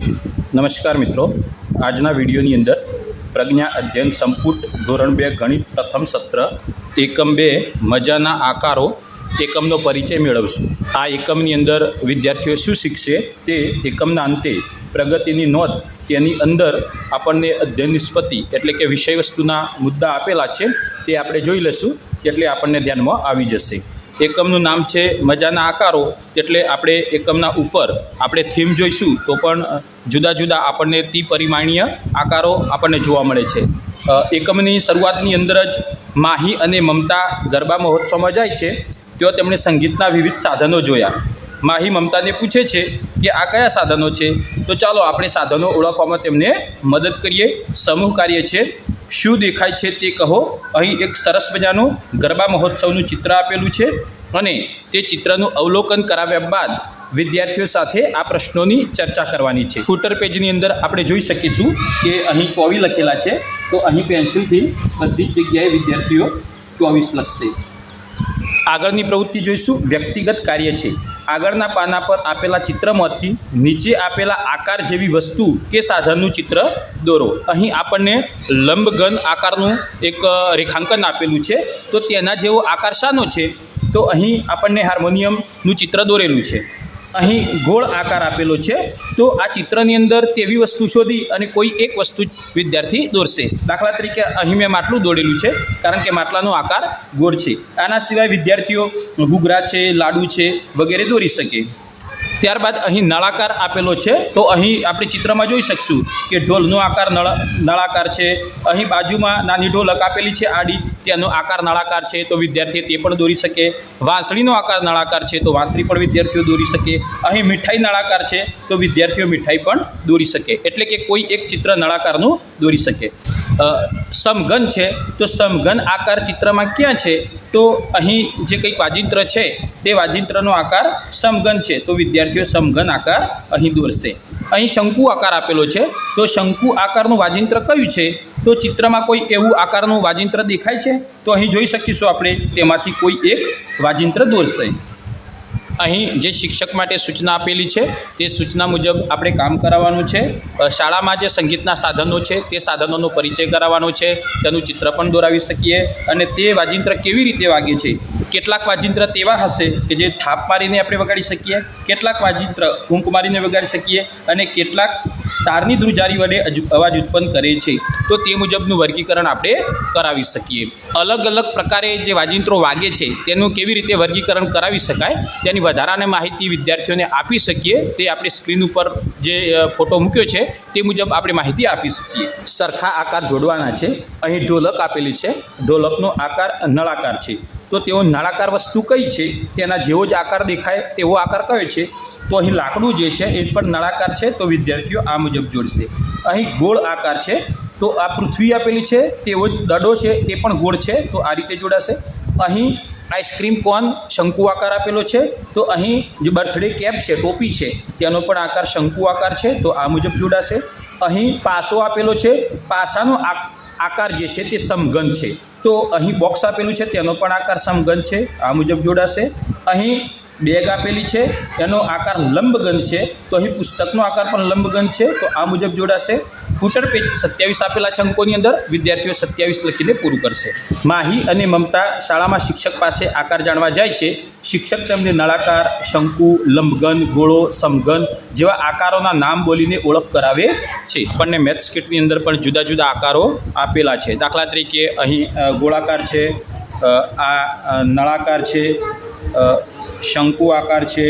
નમસ્કાર મિત્રો. આજના વિડીયોની અંદર પ્રજ્ઞા અધ્યયન સંપુટ ધોરણ બે ગણિત પ્રથમ સત્ર એકમ બે મજાના આકારો એકમનો પરિચય મેળવશું. આ એકમની અંદર વિદ્યાર્થીઓ શું શીખશે તે એકમના અંતે પ્રગતિની નોંધ તેની અંદર આપણને અધ્યયન નિષ્પત્તિ એટલે કે વિષયવસ્તુના મુદ્દા આપેલા છે તે આપણે જોઈ લઈશું. એટલે આપણને ધ્યાનમાં આવી જશે. એકમનું નામ છે મજાના આકારો, એટલે આપણે એકમના ઉપર આપણે થીમ જોઈશું તો પણ જુદા જુદા આપણને ત્રિપરિમાણીય આકારો આપણને જોવા મળે છે. એકમની શરૂઆતની અંદર જ માહી અને મમતા ગરબા મહોત્સવમાં જાય છે, ત્યાં તેમણે સંગીતના વિવિધ સાધનો જોયા. માહી મમતાને પૂછે છે કે આ કયા સાધનો છે? તો ચાલો આપણે સાધનો ઓળખવામાં તેમને મદદ કરીએ. સમૂહ કાર્ય છે, શું દેખાય છે તે કહો. અહીં એક સરસ મજાનું ગરબા મહોત્સવનું ચિત્ર આપેલું છે. અને તે ચિત્રનું અવલોકન કરાવ્યા બાદ વિદ્યાર્થીઓ સાથે આ પ્રશ્નોની ચર્ચા કરવાની છે. ફૂટર પેજની અંદર આપણે જોઈ શકીશું કે અહીં ચોવીસ લખેલા છે. તો અહીં પેન્સિલથી બધી જ જગ્યાએ વિદ્યાર્થીઓ ચોવીસ લખશે. આગળની પ્રવૃત્તિ જોઈશું. વ્યક્તિગત કાર્ય છે. આગળના પાના પર આપેલા ચિત્રમાંથી નીચે આપેલા આકાર જેવી વસ્તુ કે સાધનનું ચિત્ર દોરો. અહીં આપણને લંબઘન આકારનું એક રેખાંકન આપેલું છે. તો તેના જેવો આકાર શાનો છે? તો અહીં આપણને હાર્મોનિયમનું ચિત્ર દોરેલું છે. અહીં ગોળ આકાર આપેલો છે. તો આ ચિત્રની અંદર તેવી વસ્તુ શોધી અને કોઈ એક વસ્તુ વિદ્યાર્થી દોરશે. દાખલા તરીકે અહીં મેં માટલું દોરેલું છે, કારણ કે માટલાનો આકાર ગોળ છે. આના સિવાય વિદ્યાર્થીઓ ઘૂઘરા છે, લાડુ છે વગેરે દોરી શકે. ત્યારબાદ અહીં નળાકાર આપેલો છે. તો અહીં આપણે ચિત્રમાં જોઈ શકશું કે ઢોલનો આકાર નળ, નળાકાર છે. અહીં બાજુમાં નાની ઢોલક આપેલી છે આડી તેનો આકાર નળાકાર છે. તો વિદ્યાર્થી તે પણ દોરી શકે. વાંસળીનો આકાર નળાકાર છે, તો વાંસળી પણ વિદ્યાર્થીઓ દોરી શકે. અહીં મીઠાઈ નળાકાર છે, તો વિદ્યાર્થીઓ મીઠાઈ પણ દોરી શકે. એટલે કે કોઈ એક ચિત્ર નળાકારનું દોરી શકે. સમઘન છે, તો સમઘન આકાર ચિત્રમાં ક્યાં છે? તો અહીં જે કંઈક વાજિંત્ર છે, તે વાજિંત્રનો આકાર સમઘન છે. તો વિદ્યાર્થીઓ સમઘન આકાર અહીં દોરશે. અહીં શંકુ આકાર આપેલો છે. તો શંકુ આકારનું વાજિંત્ર કયું છે? તો ચિત્રમાં કોઈ એવું આકારનું વાજિંત્ર દેખાય છે? તો અહીં જોઈ શકીશું આપણે, તેમાંથી કોઈ એક વાજિંત્ર દોરશે. અહીં જે શિક્ષક માટે સૂચના આપેલી છે, તે સૂચના મુજબ આપણે કામ કરાવવાનું છે. શાળામાં જે સંગીતના સાધનો છે, તે સાધનોનો પરિચય કરાવવાનો છે. તેનું ચિત્ર પણ દોરાવી શકીએ અને તે વાજિંત્ર કેવી રીતે વાગે છે? કેટલાક વાજિંત્ર તેવા હશે કે જે થાપ મારીને આપણે વગાડી શકીએ? કેટલાક વાજિંત્ર ફૂંક મારીને વગાડી શકીએ? અને કેટલાક તારની ધ્રુજારી વડે અવાજ ઉત્પન્ન કરે છે. તો તે મુજબનું વર્ગીકરણ આપણે કરાવી શકીએ. અલગ અલગ પ્રકારે જે વાજિંત્રો વાગે છે, તેનું કેવી રીતે વર્ગીકરણ કરાવી શકાય, તેની વધારાને માહિતી વિદ્યાર્થીઓને આપી શકીએ, તે આપણે સ્ક્રીન ઉપર જે ફોટો મૂક્યો છે, તે મુજબ આપણે માહિતી આપી શકીએ. સરખા આકાર જોડવાના છે. અહીં ઢોલક આપેલી છે. ઢોલકનો આકાર નળાકાર છે. તો તેઓ નળાકાર વસ્તુ કઈ છે? તેના જેવો જ આકાર દેખાય, તેવો આકાર કયો છે? તો અહીં લાકડું જે છે, એ પણ નળાકાર છે, તો વિદ્યાર્થીઓ આ મુજબ જોડશે. અહીં ગોળ આકાર છે, તો આ પૃથ્વી આપેલી છે, તેવો જ દડો છે, તે પણ ગોળ છે, તો આ રીતે જોડાશે. અહીં આઈસ્ક્રીમ કોન શંકુ આકાર આપેલો છે, તો અહીં જે બર્થડે કેપ છે, ટોપી છે, તેનો પણ આકાર શંકુ આકાર છે, તો આ મુજબ જોડાશે. અહીં પાસો આપેલો છે, પાસાનો આ- આકાર જે છે તે સમઘન છે. તો અહીં બોક્સ આપેલું છે, તેનો પણ આકાર સમઘન છે. આ મુજબ જોડાશે. અહીં બેગ આપેલી છે, એનો આકાર લંબગન છે. તો અહીં પુસ્તકનો આકાર પણ લંબગન છે, તો આ મુજબ જોડાશે. ફૂટર પેજ સત્યાવીસ આપેલા છે અંકોની અંદર વિદ્યાર્થીઓ સત્યાવીસ લખીને પૂરું કરશે. માહી અને મમતા શાળામાં શિક્ષક પાસે આકાર જાણવા જાય છે. શિક્ષક તેમને નળાકાર, શંકુ, લંબઘન ગોળો સમઘન જેવા આકારોના નામ બોલીને ઓળખ કરાવે છે. આપણને મેથ્સ કિટની અંદર પણ જુદા જુદા આકારો આપેલા છે. દાખલા તરીકે અહીં ગોળાકાર છે આ નળાકાર છે શંકુ આકાર છે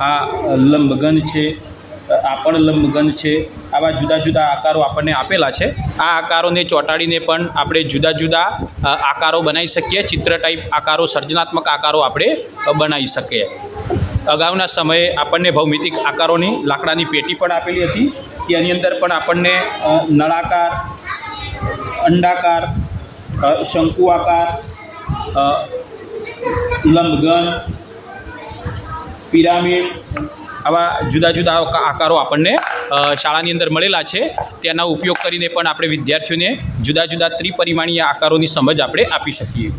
આ લંબગન છે આ પણ લંબગન છે. આવા જુદા જુદા આકારો આપણને આપેલા છે. આ આકારોને ચોંટાડીને પણ આપણે જુદા જુદા આકારો બનાવી શકીએ. ચિત્ર ટાઈપ આકારો સર્જનાત્મક આકારો આપણે બનાવી શકીએ. અગાઉના સમયે આપણને ભૌમિતિક આકારોની લાકડાની પેટી પણ આપેલી હતી. તેની અંદર પણ આપણને નળાકાર અંડાકાર શંકુ આકાર અ, લંબઘન પિરામિડ આવા જુદા જુદા આકારો આપણને શાળાની અંદર મળેલા છે. તેના ઉપયોગ કરીને પણ આપણે વિદ્યાર્થીઓને જુદા જુદા ત્રિપરિમાણીય આકારોની સમજ આપણે આપી શકીએ.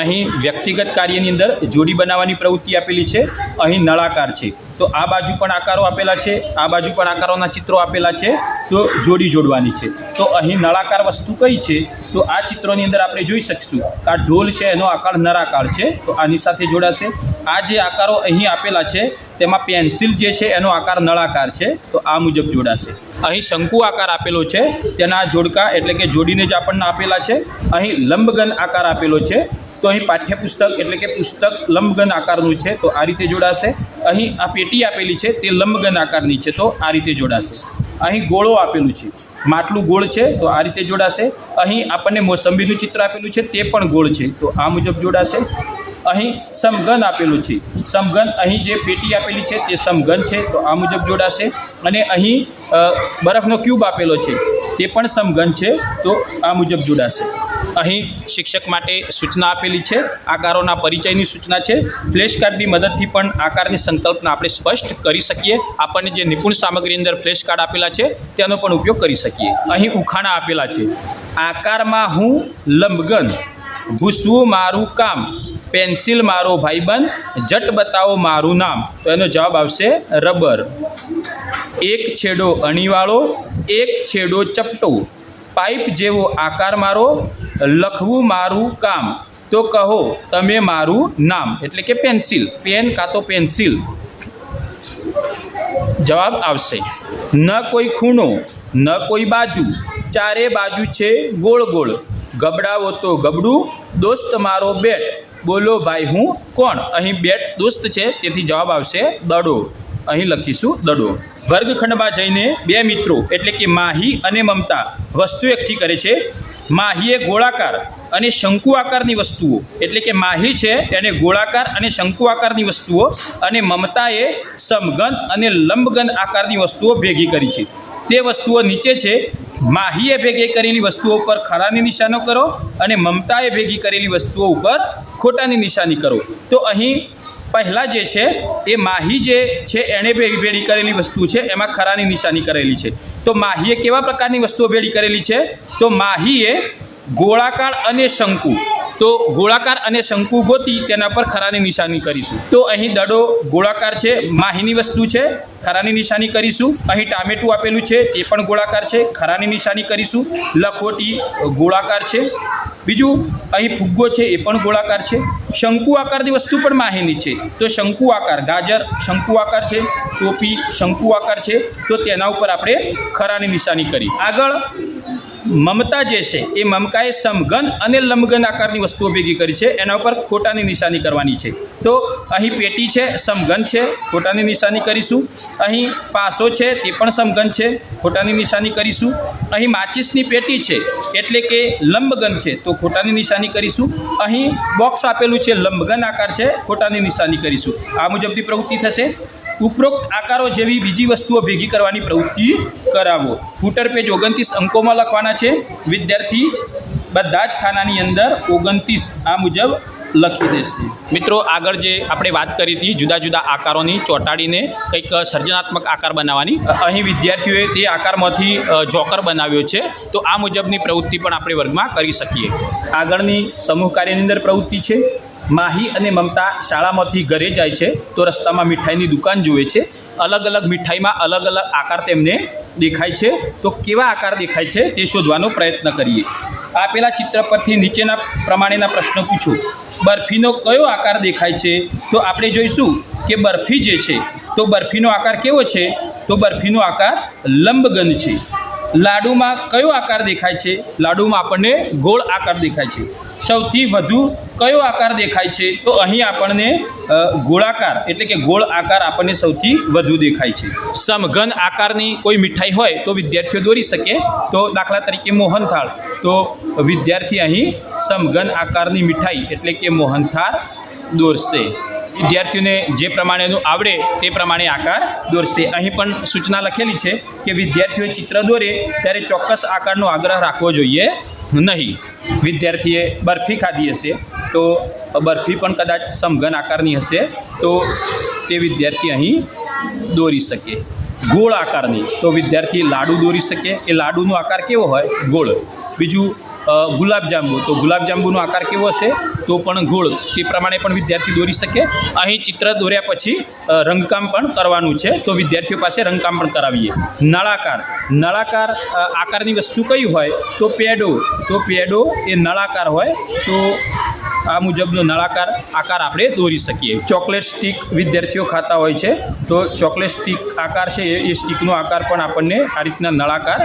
અહીં વ્યક્તિગત કાર્યની અંદર જોડી બનાવવાની પ્રવૃત્તિ આપેલી છે, અહીં નળાકાર છે. તો આ બાજુ પણ આકારો આપેલા છે, આ બાજુ પણ આકારોના ચિત્રો આપેલા છે, તો જોડી જોડવાની છે. તો અહીં નળાકાર વસ્તુ કઈ છે? તો આ ચિત્રોની અંદર આપણે જોઈ શકીશું આ ઢોલ છે, એનો આકાર નળાકાર છે, તો આની સાથે જોડાશે. આ જે આકારો અહીં આપેલા છે તેમાં પેન્સિલ જે છે એનો આકાર નળાકાર છે, તો આ મુજબ જોડાશે. અહીં શંકુ આકાર આપેલો છે, તેના જોડકા એટલે કે જોડીને જ આપણને આપેલા છે. અહીં લંબગન આકાર આપેલો છે, તો અહીં પાઠ્યપુસ્તક એટલે કે પુસ્તક લંબગન આકારનું છે, તો આ રીતે જોડાશે. અહીં આ પેટી આપેલી છે, તે લંબગન આકારની છે, તો આ રીતે જોડાશે. અહીં ગોળો આપેલું છે, માટલું ગોળ છે, તો આ રીતે જોડાશે. અહીં આપણને મોસંબીનું ચિત્ર આપેલું છે, તે પણ ગોળ છે, તો આ મુજબ જોડાશે. અહીં સમઘન આપેલું છે. સમઘન અહીં જે પેટી આપેલી છે, તે સમઘન છે, તો આ મુજબ જોડાશે. અને અહીં બરફનો ક્યુબ આપેલો છે, તે પણ સમઘન છે, તો આ મુજબ જોડાશે. અહીં શિક્ષક માટે સૂચના આપેલી છે, આકારોના પરિચયની સૂચના છે. ફ્લેશ કાર્ડની મદદથી પણ આકારની સંકલ્પના આપણે સ્પષ્ટ કરી શકીએ. આપણને જે નિપુણ સામગ્રી અંદર ફ્લેશ કાર્ડ આપેલા છે, તેનો પણ ઉપયોગ કરી શકીએ. અહીં ઉખાણા આપેલા છે. આકારમાં હું લંબગન ભૂસવું મારું કામ પેન્સિલ મારો ભાઈબંધ. જટ બતાવો મારું નામ. તો એનો જવાબ આવશે રબર. એક છેડો અણીવાળો, એક છેડો ચપટો. પાઇપ જેવો આકાર મારો, લખવું મારું કામ. તો કહો તમે મારું નામ. એટલે કે પેન્સિલ. પેન કાં તો પેન્સિલ. જવાબ આવશે. ન કોઈ ખૂણો, ન કોઈ બાજુ. ચારે બાજુ છે ગોળ ગોળ. ગબડાવો તો ગબડું. દોસ્ત મારો બેટ. બોલો ભાઈ, હું કોણ? અહીં બેટ દોસ્ત છે, તેથી જવાબ આવશે દડો. અહીં લખીશું દડો. વર્ગખંડમાં જઈને બે મિત્રો, એટલે કે માહી અને મમતા, વસ્તુ એકઠી કરે છે. માહીએ ગોળાકાર અને શંકુ આકારની વસ્તુઓ, એટલે કે માહી છે, એને ગોળાકાર અને શંકુ આકારની વસ્તુઓ અને મમતાએ સમઘન અને લંબઘન આકારની વસ્તુઓ ભેગી કરી છે. તે વસ્તુઓ નીચે છે. માહીએ ભેગી કરેલી વસ્તુઓ પર ખરાની નિશાનો કરો અને મમતાએ ભેગી કરેલી વસ્તુઓ ઉપર ખોટાની નિશાની કરો. તો અહીં પહેલાં જે છે, એ માહી જે છે, એણે ભેળી કરેલી વસ્તુ છે, એમાં ખરાની નિશાની કરેલી છે. તો માહીએ કેવા પ્રકારની વસ્તુઓ ભેળી કરેલી છે? તો માહીએ ગોળાકાર અને શંકુ. તો ગોળાકાર અને શંકુ ગોતી, તેના પર ખરાની નિશાની કરીશું. તો અહીં દડો ગોળાકાર છે, માહીની વસ્તુ છે, ખરાની નિશાની કરીશું. અહીં ટામેટું આપેલું છે, એ પણ ગોળાકાર છે, ખરાની નિશાની કરીશું. લખોટી ગોળાકાર છે બીજું, અહીં ફુગ્ગો છે, એ પણ ગોળાકાર છે. શંકુ આકારની વસ્તુ પણ માહિની છે. તો શંકુ આકાર, ગાજર, શંકુ આકાર છે, ટોપી, શંકુ આકાર છે. તો તેના ઉપર આપણે ખરાની નિશાની કરી. આગળ મમતા જે છે, એ મમકાએ સમઘન અને લંબઘન આકારની વસ્તુઓ ભેગી કરી છે. એના ઉપર ખોટાની નિશાની કરવાની છે. તો અહીં પેટી છે, સમઘન છે, ખોટાની નિશાની કરીશું. અહીં પાસો છે, તે પણ સમઘન છે, ખોટાની નિશાની કરીશું. અહીં માચિસની પેટી છે, એટલે કે લંબઘન છે, તો ખોટાની નિશાની કરીશું. અહીં બોક્સ આપેલું છે, લંબઘન આકાર છે, ખોટાની નિશાની કરીશું. આ મુજબની પ્રવૃત્તિ થશે. ઉપરોક્ત આકારો જેવી બીજી વસ્તુઓ ભેગી કરવાની પ્રવૃત્તિ કરાવો. ફૂટર પેજ ઓગણત્રીસ અંકોમાં લખવાના છે. વિદ્યાર્થી બધા જ ખાનાની અંદર ઓગણત્રીસ આ મુજબ લખી દેશે. મિત્રો, આગળ જે આપણે વાત કરી હતી જુદા જુદા આકારોની, ચોંટાડીને કંઈક સર્જનાત્મક આકાર બનાવવાની. અહીં વિદ્યાર્થીઓએ તે આકારમાંથી જોકર બનાવ્યો છે. તો આ મુજબની પ્રવૃત્તિ પણ આપણે વર્ગમાં કરી શકીએ. આગળની સમૂહ કાર્યની અંદર પ્રવૃત્તિ છે. માહી અને મમતા શાળામાંથી ઘરે જાય છે તો રસ્તામાં મીઠાઈની દુકાન જુએ છે. અલગ અલગ મીઠાઈમાં અલગ અલગ આકાર તેમને દેખાય છે. તો કેવા આકાર દેખાય છે તે શોધવાનો પ્રયત્ન કરીએ. આપેલા ચિત્ર પરથી નીચેના પ્રમાણેના પ્રશ્નો પૂછો. બરફીનો કયો આકાર દેખાય છે? તો આપણે જોઈશું કે બરફી જે છે, તો બરફીનો આકાર કેવો છે? તો બરફીનો આકાર લંબગન છે. લાડુમાં કયો આકાર દેખાય છે? લાડુમાં આપણને ગોળ આકાર દેખાય છે. સૌથી વધુ કયો આકાર દેખાય છે? તો અહીં આપણને ગોળાકાર, એટલે કે ગોળ આકાર આપણને સૌથી વધુ દેખાય છે. સમઘન આકારની કોઈ મીઠાઈ હોય તો વિદ્યાર્થીઓ દોરી શકે. તો દાખલા તરીકે મોહનથાળ. તો વિદ્યાર્થી અહીં સમઘન આકારની મીઠાઈ એટલે કે મોહનથાળ દોરશે. વિદ્યાર્થીઓને જે પ્રમાણેનું આવડે તે પ્રમાણે આકાર દોરશે. અહીં પણ સૂચના લખેલી છે કે વિદ્યાર્થીઓ ચિત્ર દોરે ત્યારે ચોક્કસ આકારનો આગ્રહ રાખવો જોઈએ નહીં. વિદ્યાર્થીએ બરફી ખાધી હશે તો બરફી પણ કદાચ સમઘન આકારની હશે તો તે વિદ્યાર્થી અહીં દોરી શકે. ગોળ આકારની. તો વિદ્યાર્થી લાડુ દોરી શકે. એ લાડુનો આકાર કેવો હોય? ગોળ. બીજું ગુલાબજાંબુ તો ગુલાબજાંબુનો આકાર કેવો હશે તો પણ ગોળ. તે પ્રમાણે પણ વિદ્યાર્થી દોરી શકે. અહીં ચિત્ર દોર્યા પછી રંગકામ પણ કરવાનું છે. તો વિદ્યાર્થીઓ પાસે રંગકામ પણ કરાવીએ. નળાકાર. નળાકાર આકારની વસ્તુ કઈ હોય? તો પેડો. તો પેડો એ નળાકાર હોય. તો આ મુજબનો નળાકાર આકાર આપણે દોરી શકીએ. ચોકલેટ સ્ટીક વિદ્યાર્થીઓ ખાતા હોય છે. તો ચોકલેટ સ્ટીક આકાર છે એ સ્ટીકનો આકાર પણ આપણને આ રીતના નળાકાર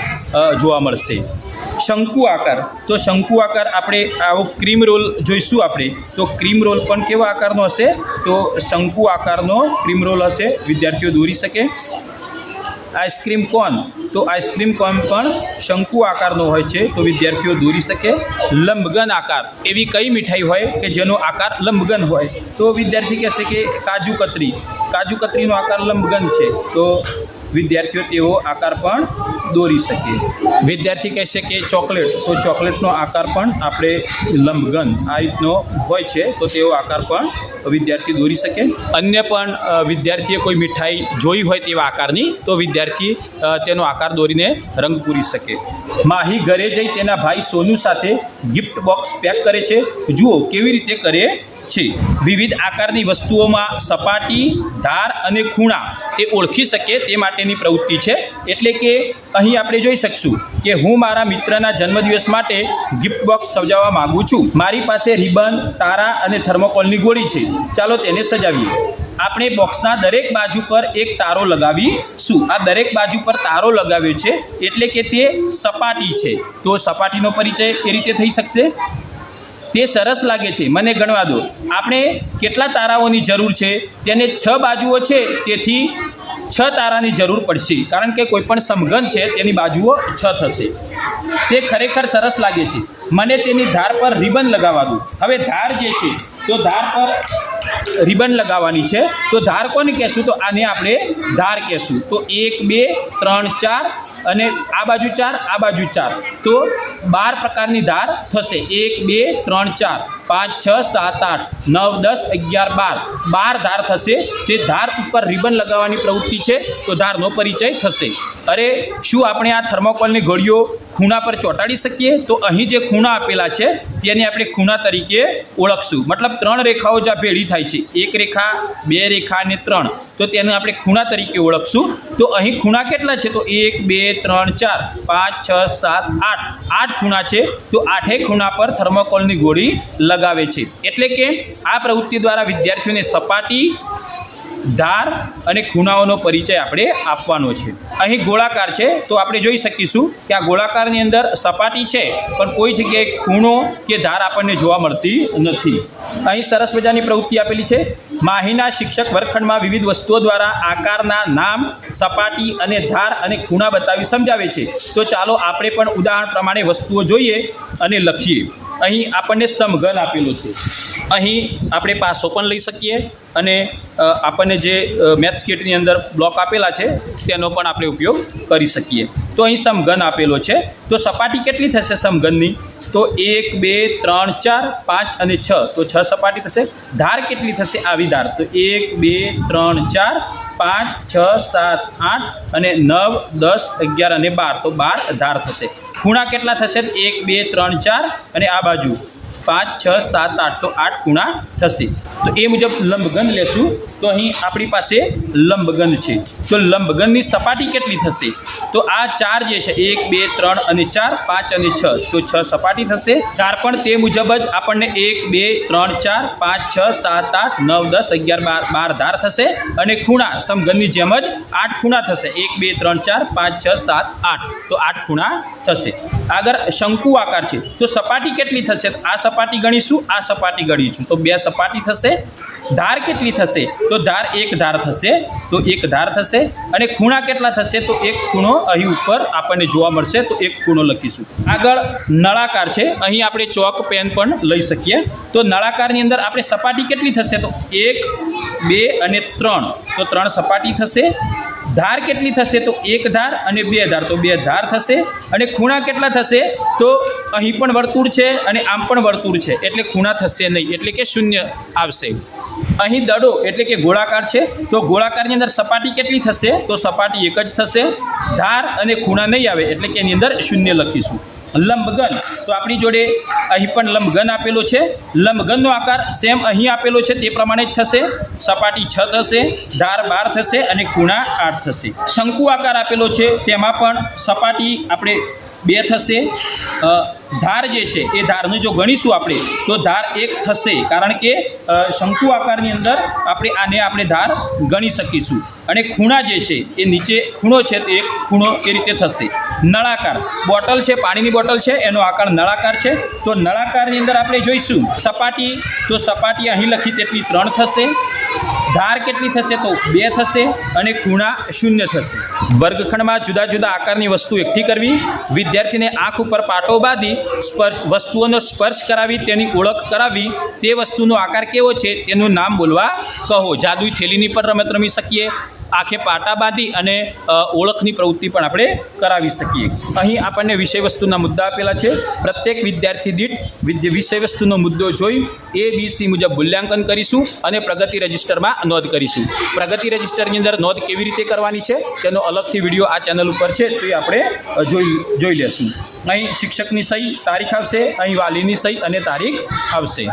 જોવા મળશે. શંકુ આકાર. તો શંકુ આકાર આપણે આવો ક્રીમ રોલ જોઈશું આપણે. તો ક્રીમ રોલ પણ કેવા આકારનો હશે? તો શંકુ આકારનો ક્રીમ રોલ હશે. વિદ્યાર્થીઓ દોરી શકે. આઈસ્ક્રીમ કોન તો આઈસ્ક્રીમ કોન પણ શંકુ આકારનો હોય છે. તો વિદ્યાર્થીઓ દોરી શકે. લંબગન આકાર. એવી કઈ મીઠાઈ હોય કે જેનો આકાર લંબગન હોય? તો વિદ્યાર્થી કહેશે કે કાજુ કતરી. કાજુ કતરીનો આકાર લંબગન છે. તો વિદ્યાર્થીઓ તેવો આકાર પણ દોરી શકે. વિદ્યાર્થી કહેશે કે ચોકલેટ, તો ચોકલેટનો આકાર પણ આપણે લંબગન આ રીતનો હોય છે, તો તેવો આકાર પણ વિદ્યાર્થી દોરી શકે. અન્ય પણ વિદ્યાર્થીએ કોઈ મીઠાઈ જોઈ હોય તેવા આકારની, તો વિદ્યાર્થી તેનો આકાર દોરીને રંગ પૂરી શકે. માહી ઘરે જઈ તેના ભાઈ સોનુ સાથે ગિફ્ટ બોક્સ પેક કરે છે. જુઓ કેવી રીતે કરે છે. વિવિધ આકારની વસ્તુઓમાં સપાટી, ધાર અને ખૂણા તે ઓળખી શકે, તે માટેની પ્રવૃત્તિ છે. એટલે કે અહીં આપણે જોઈ શકશું કે હું મારા મિત્રના જન્મદિવસ માટે ગિફ્ટ બોક્સ સજાવવા માગું છું. મારી પાસે રિબન, તારા અને થર્મોકોલની ગોળી છે. ચાલો તેને સજાવીએ. આપણે બોક્સના દરેક બાજુ પર એક તારો લગાવીશું. આ દરેક બાજુ પર તારો લગાવ્યો છે. એટલે કે તે સપાટી છે. તો સપાટીનો પરિચય એ રીતે થઈ શકશે. તે સરસ લાગે છે. મને ગણવા દો. આપણે કેટલા તારાઓની જરૂર છે? તેને છ બાજુઓ છે, તેથી છ તારાની જરૂર પડશે. કારણ કે કોઈ પણ સમઘન છે, તેની બાજુઓ છ થશે. તે ખરેખર સરસ લાગે છે. મને તેની ધાર પર રિબન લગાવવા દો. હવે ધાર જે છે, તો ધાર પર રિબન લગાવવાની છે. તો ધાર કોને કહેશું? તો આને આપણે ધાર કહેશું. તો એક, બે, ત્રણ, ચાર અને આ બાજુ ચાર, આ બાજુ ચાર. તો બાર પ્રકારની ધાર થશે. એક, બે, ત્રણ, ચાર. પાંચ, છ, સાત, આઠ, નવ, દસ, અગિયાર, બાર. બાર ધાર થશે. તે ધાર ઉપર રિબન લગાવવાની પ્રવૃત્તિ છે. તો ધારનો પરિચય થશે. અરે, શું આપણે આ થર્મોકોલની ઘડીઓ ખૂણા પર ચોંટાડી શકીએ, તો અહીં જે ખૂણા આપેલા છે, તેને આપણે ખૂણા તરીકે ઓળખશું. મતલબ ત્રણ રેખાઓ જ્યાં ભેળી થાય છે. એક રેખા, બે રેખા અને ત્રણ. તો તેને આપણે ખૂણા તરીકે ઓળખશું. તો અહીં ખૂણા કેટલા છે? તો એક, બે, ત્રણ, ચાર, પાંચ, છ, સાત, આઠ. આઠ ખૂણા છે. તો આઠેય ખૂણા પર થર્મોકોલની ગોળી લગાવે છે. એટલે કે આ પ્રવૃત્તિ દ્વારા વિદ્યાર્થીઓને સપાટી ધાર અને ખૂણાઓનો પરિચય આપણે આપવાનો છે. અહીં ગોળાકાર છે, તો આપણે જોઈ શકીશું કે આ ગોળાકારની અંદર સપાટી છે, પણ કોઈ જગ્યાએ ખૂણો કે ધાર આપણને જોવા મળતી નથી. અહીં સરસ મજાની પ્રવૃત્તિ આપેલી છે. માહીના શિક્ષક વર્ગખંડમાં વિવિધ વસ્તુઓ દ્વારા આકારના નામ, સપાટી અને ધાર અને ખૂણા બતાવી સમજાવે છે. તો ચાલો આપણે પણ ઉદાહરણ પ્રમાણે વસ્તુઓ જોઈએ અને લખીએ. અહીં આપણને સમઘન આપેલું છે. અહીં આપણે પાસો પણ લઈ શકીએ અને આપણને જે મેથ્સ કીટની અંદર બ્લોક આપેલા છે, તેનો પણ આપણે ઉપયોગ કરી શકીએ. તો અહીં સમઘન આપેલો છે. તો સપાટી કેટલી થશે સમઘનની? તો એક, બે, ત્રણ, ચાર, પાંચ અને છ. તો છ સપાટી થશે. ધાર કેટલી થશે? આવી ધાર. તો એક, બે, ત્રણ, ચાર, પાંચ, છ, સાત, આઠ અને નવ, દસ, અગિયાર અને બાર. તો બાર ધાર થશે. ખૂણા કેટલા થશે? એક, બે, ત્રણ, ચાર અને આ બાજુ. પાંચ, છ, સાત, આઠ. તો આઠ ખૂણા થશે. તો એ મુજબ લંબગન લેશું. તો અહીં આપણી પાસે લંબગન છે. તો લંબગનની સપાટી કેટલી થશે? તો આ ચાર જે છે, એક, બે, ત્રણ અને ચાર, પાંચ અને છ. તો છ સપાટી થશે. ચાર પણ તે મુજબ જ આપણને એક, બે, ત્રણ, ચાર, પાંચ, છ, સાત, આઠ, નવ, દસ, અગિયાર, બાર બાર ધાર થશે અને ખૂણા, સમઘનની જેમ જ આઠ ખૂણા થશે. એક, બે, ત્રણ, ચાર, પાંચ, છ, સાત, આઠ. તો આઠ ખૂણા થશે. આગળ શંકુ આકાર છે. તો સપાટી કેટલી થશે? આ સપાટી ગણીશું, આ સપાટી ગણીશું. તો બે સપાટી થશે. ધાર કેટલી થશે? તો ધાર એક ધાર થશે, તો એક ધાર થશે. અને ખૂણા કેટલા થશે? તો એક ખૂણો અહીં ઉપર આપણને જોવા મળશે, તો એક ખૂણો લખીશું. આગળ નળાકાર છે. અહીં આપણે ચોક પેન પણ લઈ શકીએ. તો નળાકારની અંદર આપણે સપાટી કેટલી થશે? તો એક, બે અને ત્રણ. તો ત્રણ સપાટી થશે. ધાર કેટલી થશે? તો એક ધાર અને બે ધાર. તો બે ધાર થશે. અને ખૂણા કેટલા થશે? તો અહીં પણ વર્તુળ છે અને આમ પણ વર્તુળ છે. એટલે ખૂણા થશે નહીં. એટલે કે શૂન્ય આવશે. અહીં દડો એટલે કે ગોળાકાર છે. તો ગોળાકારની અંદર સપાટી કેટલી થશે? તો સપાટી એક જ થશે. ધાર અને ખૂણા નહીં આવે એટલે કે એની અંદર શૂન્ય લખીશું. લંબઘન. તો આપણી જોડે અહીં પણ લંબઘન આપેલો છે. લંબઘનનો આકાર સેમ અહીં આપેલો છે. તે પ્રમાણે જ થશે. સપાટી છ થશે, ધાર બાર થશે અને ખૂણા આઠ થશે. શંકુ આકાર આપેલો છે. તેમાં પણ સપાટી આપણે બે થશે. ધાર જે છે, એ ધારને જો ગણીશું આપણે, તો ધાર એક થશે. કારણ કે શંકુ આકારની અંદર આપણે આને આપણે ધાર ગણી શકીશું. અને ખૂણા જે છે, એ નીચે ખૂણો છે, તે એક ખૂણો એ રીતે થશે. નળાકાર. બોટલ છે, પાણીની બોટલ છે, એનો આકાર નળાકાર છે. તો નળાકારની અંદર આપણે જોઈશું. સપાટી, તો સપાટી અહીં લખી તેટલી ત્રણ થશે. ધાર કેટલી થશે તો બે થશે અને ખૂણા શૂન્ય થશે. વર્ગખંડમાં જુદા જુદા આકારની વસ્તુ એકઠી કરવી, વિદ્યાર્થીને આંખ ઉપર પાટો બાંધી, સ્પર્શ, વસ્તુઓનો સ્પર્શ કરાવી, તેની ઓળખ કરાવી, તે વસ્તુનો આકાર કેવો છે તેનું નામ બોલવા કહો. જાદુઈ થેલીની પણ રમત રમી શકીએ આંખે પાટા બાંધી અને ઓળખની પ્રવૃત્તિ પણ આપણે કરાવી શકીએ. અહીં આપણને વિષય વસ્તુના મુદ્દા આપેલા છે. પ્રત્યેક વિદ્યાર્થી દીઠ વિદ્ય- વિષય વસ્તુનો મુદ્દો જોઈ એ બી સી મુજબ મૂલ્યાંકન કરીશું અને પ્રગતિ રજિસ્ટરમાં નોંધ કરીશું. પ્રગતિ રજિસ્ટરની અંદર નોંધ કેવી રીતે કરવાની છે, તેનો અલગથી વીડિયો આ ચેનલ ઉપર છે, તો આપણે જોઈ જોઈ લેશું. અહીં શિક્ષકની સહી તારીખ આવશે, અહીં વાલીની સહી અને તારીખ આવશે.